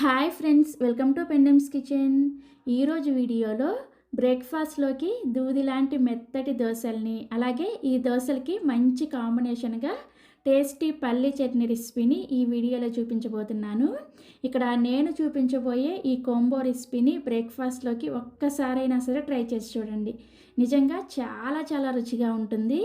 Hi friends welcome to పెండమ్స్ kitchen. ఈరోజు వీడియోలో బ్రేక్ఫాస్ట్లోకి దూది లాంటి మెత్తటి దోశల్ని అలాగే ఈ దోశలకి మంచి కాంబినేషన్గా టేస్టీ పల్లి చట్నీ రెసిపీని ఈ వీడియోలో చూపించబోతున్నాను. ఇక్కడ నేను చూపించబోయే ఈ కోంబో రెసిపీని బ్రేక్ఫాస్ట్లోకి ఒక్కసారైనా సరే ట్రై చేసి చూడండి. నిజంగా చాలా చాలా రుచిగా ఉంటుంది.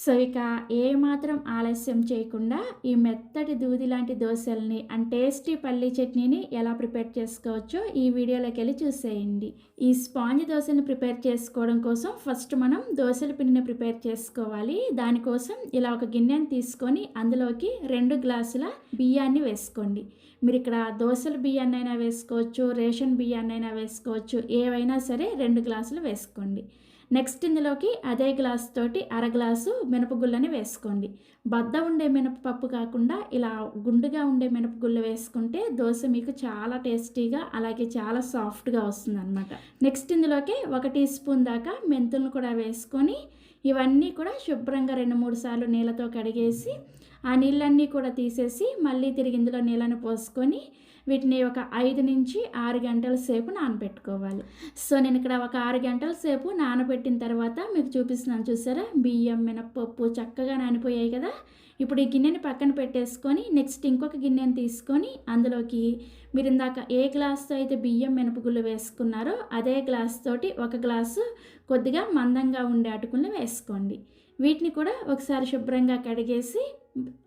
సో ఇక ఏమాత్రం ఆలస్యం చేయకుండా ఈ మెత్తటి దూది లాంటి దోశల్ని అండ్ టేస్టీ పల్లీ చట్నీని ఎలా ప్రిపేర్ చేసుకోవచ్చో ఈ వీడియోలోకి వెళ్ళి చూసేయండి. ఈ స్పాంజ్ దోశని ప్రిపేర్ చేసుకోవడం కోసం ఫస్ట్ మనం దోశల పిండిని ప్రిపేర్ చేసుకోవాలి. దానికోసం ఇలా ఒక గిన్నెని తీసుకొని అందులోకి రెండు గ్లాసుల బియ్యాన్ని వేసుకోండి. మీరు ఇక్కడ దోశల బియ్యాన్ని అయినా వేసుకోవచ్చు రేషన్ బియ్యాన్ని అయినా వేసుకోవచ్చు ఏవైనా సరే రెండు గ్లాసులు వేసుకోండి. నెక్స్ట్ ఇందులోకి అదే గ్లాస్ తోటి అర గ్లాసు మినపగుళ్ళని వేసుకోండి. బద్ద ఉండే మినపప్పు కాకుండా ఇలా గుండుగా ఉండే మినపగుళ్ళు వేసుకుంటే దోశ మీకు చాలా టేస్టీగా అలాగే చాలా సాఫ్ట్గా వస్తుంది అనమాట నెక్స్ట్ ఇందులోకి ఒక టీ స్పూన్ దాకా మెంతులను కూడా వేసుకొని ఇవన్నీ కూడా శుభ్రంగా రెండు మూడు సార్లు నీళ్ళతో కడిగేసి ఆ నీళ్ళన్నీ కూడా తీసేసి మళ్ళీ తిరిగి ఇందులో నీళ్ళను పోసుకొని వీటిని ఒక ఐదు నుంచి ఆరు గంటల సేపు నానబెట్టుకోవాలి. సో నేను ఇక్కడ ఒక ఆరు గంటల సేపు నానబెట్టిన తర్వాత మీకు చూపిస్తున్నాను చూసారా? బియ్యం మినప్పప్పు చక్కగా నానిపోయాయి కదా? ఇప్పుడు ఈ గిన్నెని పక్కన పెట్టేసుకొని నెక్స్ట్ ఇంకొక గిన్నెని తీసుకొని అందులోకి మీరు ఇందాక ఏ గ్లాస్తో అయితే బియ్యం మినపగుళ్ళు వేసుకున్నారో అదే గ్లాస్ తోటి ఒక గ్లాసు కొద్దిగా మందంగా ఉండే అటుకులను వేసుకోండి. వీటిని కూడా ఒకసారి శుభ్రంగా కడిగేసి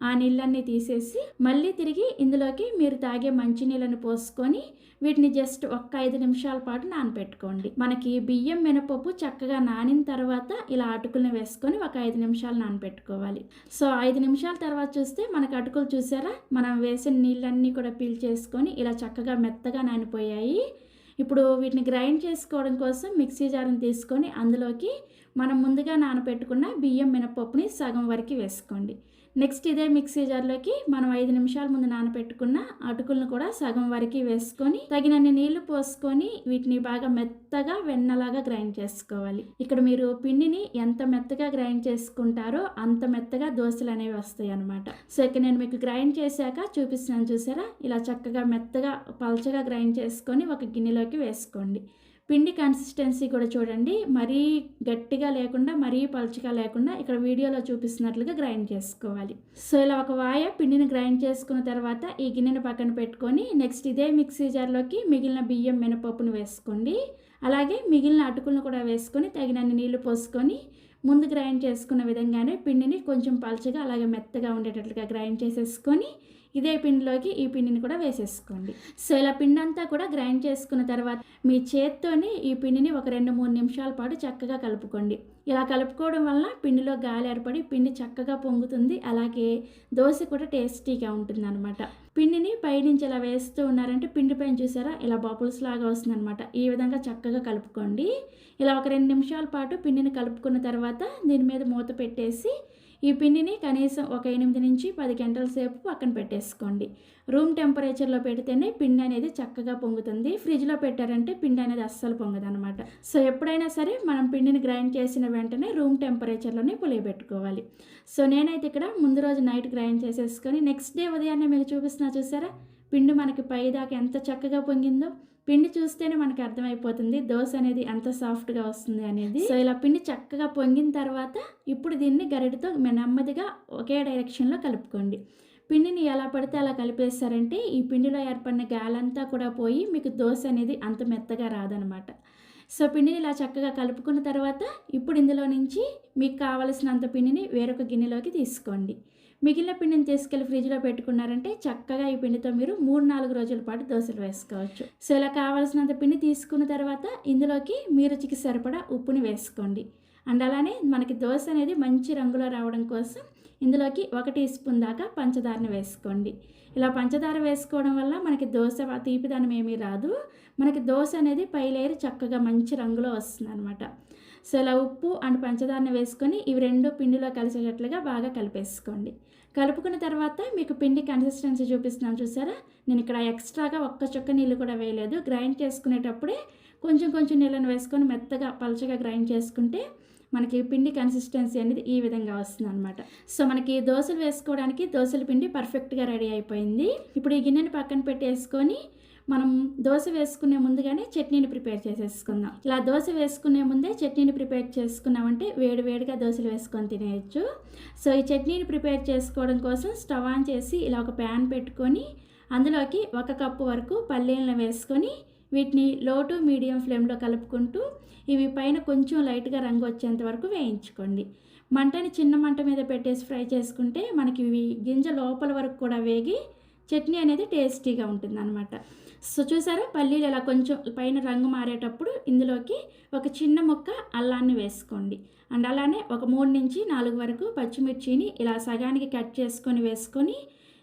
ఆ నీళ్ళన్నీ తీసేసి మళ్ళీ తిరిగి ఇందులోకి మీరు తాగే మంచినీళ్ళని పోసుకొని వీటిని జస్ట్ ఒక్క ఐదు నిమిషాల పాటు నానపెట్టుకోండి. మనకి బియ్యం మినపప్పు చక్కగా నానిన తర్వాత ఇలా అటుకులను వేసుకొని ఒక ఐదు నిమిషాలు నానపెట్టుకోవాలి. సో ఐదు నిమిషాల తర్వాత చూస్తే మనకు అటుకులు చూసారా? మనం వేసిన నీళ్ళన్నీ కూడా పీల్చేసుకొని ఇలా చక్కగా మెత్తగా నానిపోయాయి. ఇప్పుడు వీటిని గ్రైండ్ చేసుకోవడం కోసం మిక్సీ జార్ని తీసుకొని అందులోకి మనం ముందుగా నానబెట్టుకున్న బియ్యం మినపప్పుని సగం వరకు వేసుకోండి. నెక్స్ట్ ఇదే మిక్సీ జార్లోకి మనం ఐదు నిమిషాల ముందు నానబెట్టుకున్న అటుకులను కూడా సగం వరకు వేసుకొని తగినన్ని నీళ్ళు పోసుకొని వీటిని బాగా మెత్తగా వెన్నలాగా గ్రైండ్ చేసుకోవాలి. ఇక్కడ మీరు పిండిని ఎంత మెత్తగా గ్రైండ్ చేసుకుంటారో అంత మెత్తగా దోశలు అనేవి వస్తాయి అనమాట సో ఇక్కడ నేను మీకు గ్రైండ్ చేశాక చూపిస్తున్నాను చూసారా? ఇలా చక్కగా మెత్తగా పల్చగా గ్రైండ్ చేసుకొని ఒక గిన్నెలోకి వేసుకోండి. పిండి కన్సిస్టెన్సీ కూడా చూడండి. మరీ గట్టిగా లేకుండా మరీ పలుచగా లేకుండా ఇక్కడ వీడియోలో చూపిస్తున్నట్లుగా గ్రైండ్ చేసుకోవాలి. సో ఇలా ఒక వాయ పిండిని గ్రైండ్ చేసుకున్న తర్వాత ఈ గిన్నెను పక్కన పెట్టుకొని నెక్స్ట్ ఇదే మిక్సీ జార్లోకి మిగిలిన బియ్యం మినపప్పును వేసుకోండి. అలాగే మిగిలిన అటుకులను కూడా వేసుకొని తగినన్ని నీళ్ళు పోసుకొని ముందు గ్రైండ్ చేసుకున్న విధంగానే పిండిని కొంచెం పలుచగా అలాగే మెత్తగా ఉండేటట్లుగా గ్రైండ్ చేసేసుకొని ఇదే పిండిలోకి ఈ పిండిని కూడా వేసేసుకోండి. సో ఇలా పిండి అంతా కూడా గ్రైండ్ చేసుకున్న తర్వాత మీ చేత్తోని ఈ పిండిని ఒక రెండు మూడు నిమిషాల పాటు చక్కగా కలుపుకోండి. ఇలా కలుపుకోవడం వల్ల పిండిలో గాలి ఏర్పడి పిండి చక్కగా పొంగుతుంది. అలాగే దోశ కూడా టేస్టీగా ఉంటుంది అనమాట పిండిని పైనుంచి ఇలా వేస్తూ ఉన్నారంటే పిండి పైన చూసారా? ఇలా బబుల్స్ లాగా వస్తుంది అనమాట ఈ విధంగా చక్కగా కలుపుకోండి. ఇలా ఒక రెండు నిమిషాల పాటు పిండిని కలుపుకున్న తర్వాత దీని మీద మూత పెట్టేసి ఈ పిండిని కనీసం ఒక ఎనిమిది నుంచి పది గంటల సేపు పక్కన పెట్టేసుకోండి. రూమ్ టెంపరేచర్లో పెడితేనే పిండి అనేది చక్కగా పొంగుతుంది. ఫ్రిడ్జ్లో పెట్టారంటే పిండి అనేది అస్సలు పొంగదు అనమాట సో ఎప్పుడైనా సరే మనం పిండిని గ్రైండ్ చేసిన వెంటనే రూమ్ టెంపరేచర్లోనే పులియబెట్టుకోవాలి. సో నేనైతే ఇక్కడ ముందు రోజు నైట్ గ్రైండ్ చేసేసుకొని నెక్స్ట్ డే ఉదయాన్నే మీకు చూపిస్తున్నా చూసారా? పిండి మనకి పై దాకా ఎంత చక్కగా పొంగిందో. పిండి చూస్తేనే మనకి అర్థమైపోతుంది దోశ అనేది ఎంత సాఫ్ట్గా వస్తుంది అనేది. సో ఇలా పిండి చక్కగా పొంగిన తర్వాత ఇప్పుడు దీన్ని గరిటతో నెమ్మదిగా ఒకే డైరెక్షన్లో కలుపుకోండి. పిండిని ఎలా పడితే అలా కలిపేస్తారంటే ఈ పిండిలో ఏర్పడిన గాలంతా కూడా పోయి మీకు దోశ అనేది అంత మెత్తగా రాదనమాట. సో పిండిని ఇలా చక్కగా కలుపుకున్న తర్వాత ఇప్పుడు ఇందులో నుంచి మీకు కావలసినంత పిండిని వేరొక గిన్నెలోకి తీసుకోండి. మిగిలిన పిండిని తీసుకెళ్ళి ఫ్రిడ్జ్లో పెట్టుకున్నారంటే చక్కగా ఈ పిండితో మీరు మూడు నాలుగు రోజుల పాటు దోశలు వేసుకోవచ్చు. సో ఇలా కావాల్సినంత పిండి తీసుకున్న తర్వాత ఇందులోకి మీ రుచికి సరిపడా ఉప్పుని వేసుకోండి. అండ్ అలానే మనకి దోశ అనేది మంచి రంగులో రావడం కోసం ఇందులోకి ఒక టీ స్పూన్ దాకా పంచదారని వేసుకోండి. ఇలా పంచదార వేసుకోవడం వల్ల మనకి దోశ తీపిదనం ఏమీ రాదు. మనకి దోశ అనేది పై లేయర్ చక్కగా మంచి రంగులో వస్తుంది అనమాట సో ఇలా ఉప్పు అండ్ పంచదారని వేసుకొని ఇవి రెండు పిండిలో కలిసేటట్లుగా బాగా కలిపేసుకోండి. కలుపుకున్న తర్వాత మీకు పిండి కన్సిస్టెన్సీ చూపిస్తున్నాను చూసారా? నేను ఇక్కడ ఎక్స్ట్రాగా ఒక్క చుక్క నీళ్ళు కూడా వేయలేదు. గ్రైండ్ చేసుకునేటప్పుడే కొంచెం కొంచెం నీళ్ళను వేసుకొని మెత్తగా పలచగా గ్రైండ్ చేసుకుంటే మనకి పిండి కన్సిస్టెన్సీ అనేది ఈ విధంగా వస్తుంది అనమాట సో మనకి దోశలు వేసుకోవడానికి దోశల పిండి పర్ఫెక్ట్గా రెడీ అయిపోయింది. ఇప్పుడు ఈ గిన్నెని పక్కన పెట్టేసుకొని మనం దోశ వేసుకునే ముందుగానే చట్నీని ప్రిపేర్ చేసేసుకుందాం. ఇలా దోశ వేసుకునే ముందే చట్నీని ప్రిపేర్ చేసుకున్నామంటే వేడి వేడిగా దోశలు వేసుకొని తినేయచ్చు. సో ఈ చట్నీని ప్రిపేర్ చేసుకోవడం కోసం స్టవ్ ఆన్ చేసి ఇలా ఒక ప్యాన్ పెట్టుకొని అందులోకి ఒక కప్పు వరకు పల్లీలను వేసుకొని వీటిని లో టు మీడియం ఫ్లేమ్లో కలుపుకుంటూ ఇవి పైన కొంచెం లైట్గా రంగు వచ్చేంత వరకు వేయించుకోండి. మంటని చిన్న మంట మీద పెట్టేసి ఫ్రై చేసుకుంటే మనకి ఇవి గింజ లోపల వరకు కూడా వేగి చట్నీ అనేది టేస్టీగా ఉంటుంది అనమాట సో చూసారా పల్లీలు ఇలా కొంచెం పైన రంగు మారేటప్పుడు ఇందులోకి ఒక చిన్న ముక్క అల్లాన్ని వేసుకోండి. అండ్ అలానే ఒక మూడు నుంచి నాలుగు వరకు పచ్చిమిర్చిని ఇలా సగానికి కట్ చేసుకొని వేసుకొని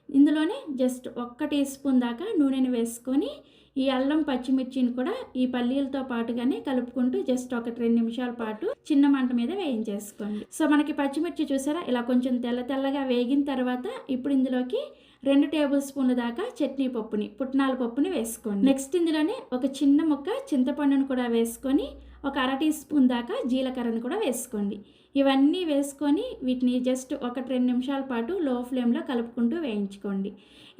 ఇందులోనే జస్ట్ ఒక్క టీ స్పూన్ దాకా నూనెని వేసుకొని ఈ అల్లం పచ్చిమిర్చిని కూడా ఈ పల్లీలతో పాటుగానే కలుపుకుంటూ జస్ట్ ఒక రెండు నిమిషాల పాటు చిన్న మంట మీద వేయించేసుకోండి. సో మనకి పచ్చిమిర్చి చూసారా? ఇలా కొంచెం తెల్ల తెల్లగా వేగిన తర్వాత ఇప్పుడు ఇందులోకి రెండు టేబుల్ స్పూన్ల దాకా చట్నీ పప్పుని పుట్నాల పప్పుని వేసుకోండి. నెక్స్ట్ ఇందులోనే ఒక చిన్న ముక్క చింతపండును కూడా వేసుకొని ఒక అర టీ స్పూన్ దాకా జీలకర్రను కూడా వేసుకోండి. ఇవన్నీ వేసుకొని వీటిని జస్ట్ ఒకటి రెండు నిమిషాల పాటు లో ఫ్లేమ్లో కలుపుకుంటూ వేయించుకోండి.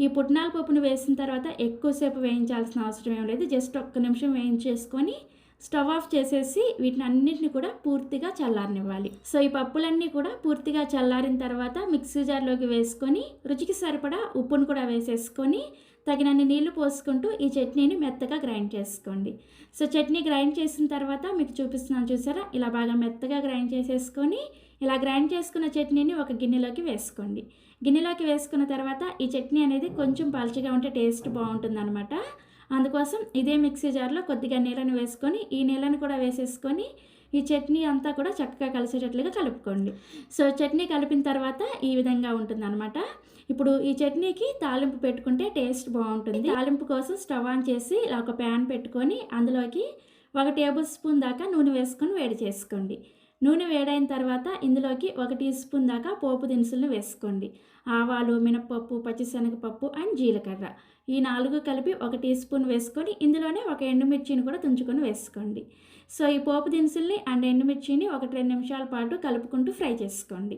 ఈ పుట్నాల పప్పును వేసిన తర్వాత ఎక్కువసేపు వేయించాల్సిన అవసరం ఏం లేదు. జస్ట్ ఒక్క నిమిషం వేయించేసుకొని స్టవ్ ఆఫ్ చేసేసి వీటిని అన్నింటిని కూడా పూర్తిగా చల్లారనివ్వాలి. సో ఈ పప్పులన్నీ కూడా పూర్తిగా చల్లారిన తర్వాత మిక్సీ జార్లోకి వేసుకొని రుచికి సరిపడా ఉప్పును కూడా వేసేసుకొని తగినన్ని నీళ్ళు పోసుకుంటూ ఈ చట్నీని మెత్తగా గ్రైండ్ చేసుకోండి. సో చట్నీ గ్రైండ్ చేసిన తర్వాత మీకు చూపిస్తున్నాను చూసారా? ఇలా బాగా మెత్తగా గ్రైండ్ చేసేసుకొని ఇలా గ్రైండ్ చేసుకున్న చట్నీని ఒక గిన్నెలోకి వేసుకోండి. గిన్నెలోకి వేసుకున్న తర్వాత ఈ చట్నీ అనేది కొంచెం పలచగా ఉంటే టేస్ట్ బాగుంటుంది అనమాట అందుకోసం ఇదే మిక్సీ జార్లో కొద్దిగా నీళ్ళని వేసుకొని ఈ నీళ్ళని కూడా వేసేసుకొని ఈ చట్నీ అంతా కూడా చక్కగా కలిసేటట్లుగా కలుపుకోండి. సో చట్నీ కలిపిన తర్వాత ఈ విధంగా ఉంటుందన్నమాట. ఇప్పుడు ఈ చట్నీకి తాలింపు పెట్టుకుంటే టేస్ట్ బాగుంటుంది. తాలింపు కోసం స్టవ్ ఆన్ చేసి ఇలా ఒక ప్యాన్ పెట్టుకొని అందులోకి ఒక టేబుల్ స్పూన్ దాకా నూనె వేసుకొని వేడి చేసుకోండి. నూనె వేడైన తర్వాత ఇందులోకి ఒక టీ స్పూన్ దాకా పోపు దినుసులను వేసుకోండి. ఆవాలు మినపప్పు పచ్చిశనగపప్పు అండ్ జీలకర్ర. ఈ నాలుగు కలిపి ఒక టీ స్పూన్ వేసుకొని ఇందులోనే ఒక ఎండుమిర్చిని కూడా తుంచుకొని వేసుకోండి. సో ఈ పోపు దినుసుల్ని అండ్ ఎండుమిర్చిని ఒక రెండు నిమిషాల పాటు కలుపుకుంటూ ఫ్రై చేసుకోండి.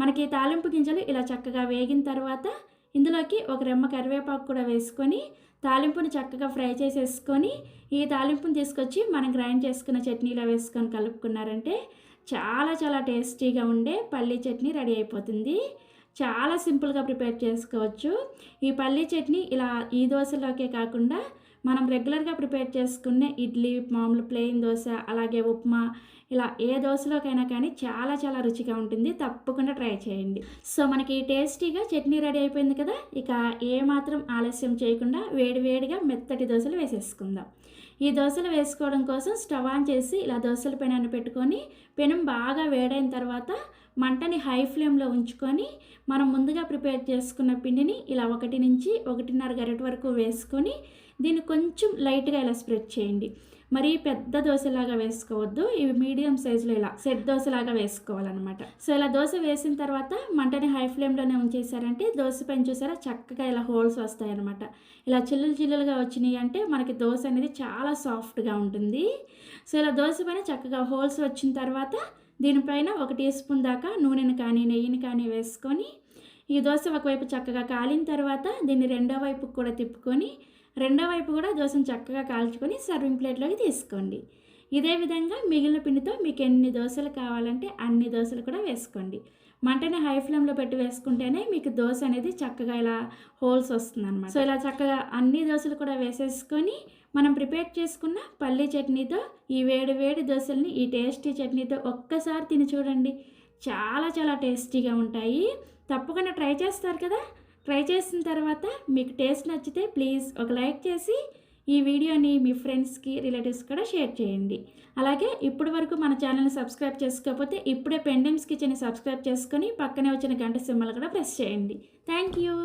మనకి తాలింపు గింజలు ఇలా చక్కగా వేగిన తర్వాత ఇందులోకి ఒక రెమ్మ కరివేపాకు కూడా వేసుకొని తాలింపుని చక్కగా ఫ్రై చేసేసుకొని ఈ తాలింపుని తీసుకొచ్చి మనం గ్రైండ్ చేసుకున్న చట్నీలో వేసుకొని కలుపుకున్నారంటే చాలా చాలా టేస్టీగా ఉండే పల్లీ చట్నీ రెడీ అయిపోతుంది. చాలా సింపుల్గా ప్రిపేర్ చేసుకోవచ్చు. ఈ పల్లీ చట్నీ ఇలా ఈ దోశలోకే కాకుండా మనం రెగ్యులర్గా ప్రిపేర్ చేసుకునే ఇడ్లీ మామూలు ప్లెయిన్ దోశ అలాగే ఉప్మా ఇలా ఏ దోశలోకైనా కానీ చాలా చాలా రుచిగా ఉంటుంది. తప్పకుండా ట్రై చేయండి. సో మనకి టేస్టీగా చట్నీ రెడీ అయిపోయింది కదా? ఇక ఏ మాత్రం ఆలస్యం చేయకుండా వేడివేడిగా మెత్తటి దోశలు వేసేసుకుందాం. ఈ దోశలు వేసుకోవడం కోసం స్టవ్ ఆన్ చేసి ఇలా దోశల పెనాన్ని పెట్టుకొని పెనం బాగా వేడైన తర్వాత మంటని హై ఫ్లేమ్లో ఉంచుకొని మనం ముందుగా ప్రిపేర్ చేసుకున్న పిండిని ఇలా ఒకటి నుంచి ఒకటిన్నర గరిట వరకు వేసుకొని దీన్ని కొంచెం లైట్గా ఇలా స్ప్రెడ్ చేయండి. మరీ పెద్ద దోశలాగా వేసుకోవద్దు. ఇవి మీడియం సైజులో ఇలా సెట్ దోశలాగా వేసుకోవాలన్నమాట. సో ఇలా దోశ వేసిన తర్వాత మంటని హై ఫ్లేమ్లోనే ఉంచేసారంటే దోశ పైన చూసారా చక్కగా ఇలా హోల్స్ వస్తాయన్నమాట. ఇలా చిల్లులు చిల్లులుగా వచ్చినాయి అంటే మనకి దోశ అనేది చాలా సాఫ్ట్గా ఉంటుంది. సో ఇలా దోశ పైన చక్కగా హోల్స్ వచ్చిన తర్వాత దీనిపైన ఒక టీ స్పూన్ దాకా నూనెను కానీ నెయ్యిని కానీ వేసుకొని ఈ దోశ ఒకవైపు చక్కగా కాలిన తర్వాత దీన్ని రెండో వైపు కూడా తిప్పుకొని రెండో వైపు కూడా దోశను చక్కగా కాల్చుకొని సర్వింగ్ ప్లేట్లోకి తీసుకోండి. ఇదే విధంగా మిగిలిన పిండితో మీకు ఎన్ని దోశలు కావాలంటే అన్ని దోశలు కూడా వేసుకోండి. మంటని హై ఫ్లేమ్లో పెట్టి వేసుకుంటేనే మీకు దోశ అనేది చక్కగా ఇలా హోల్స్ వస్తుంది అనమాట సో ఇలా చక్కగా అన్ని దోశలు కూడా వేసేసుకొని మనం ప్రిపేర్ చేసుకున్న పల్లీ చట్నీతో ఈ వేడి వేడి దోశల్ని ఈ టేస్టీ చట్నీతో ఒక్కసారి తిని చూడండి. చాలా చాలా టేస్టీగా ఉంటాయి. తప్పకుండా ట్రై చేస్తారు కదా? ట్రై చేసిన తర్వాత మీకు టేస్ట్ నచ్చితే ప్లీజ్ ఒక లైక్ చేసి ఈ వీడియోని మీ ఫ్రెండ్స్కి రిలేటివ్స్ కూడా షేర్ చేయండి. అలాగే ఇప్పటి వరకు మన ఛానల్ని సబ్స్క్రైబ్ చేసుకోకపోతే ఇప్పుడే పెండెమ్స్ కిచెన్ని సబ్స్క్రైబ్ చేసుకొని పక్కనే వచ్చిన గంట సింబల్ కూడా ప్రెస్ చేయండి. Thank you.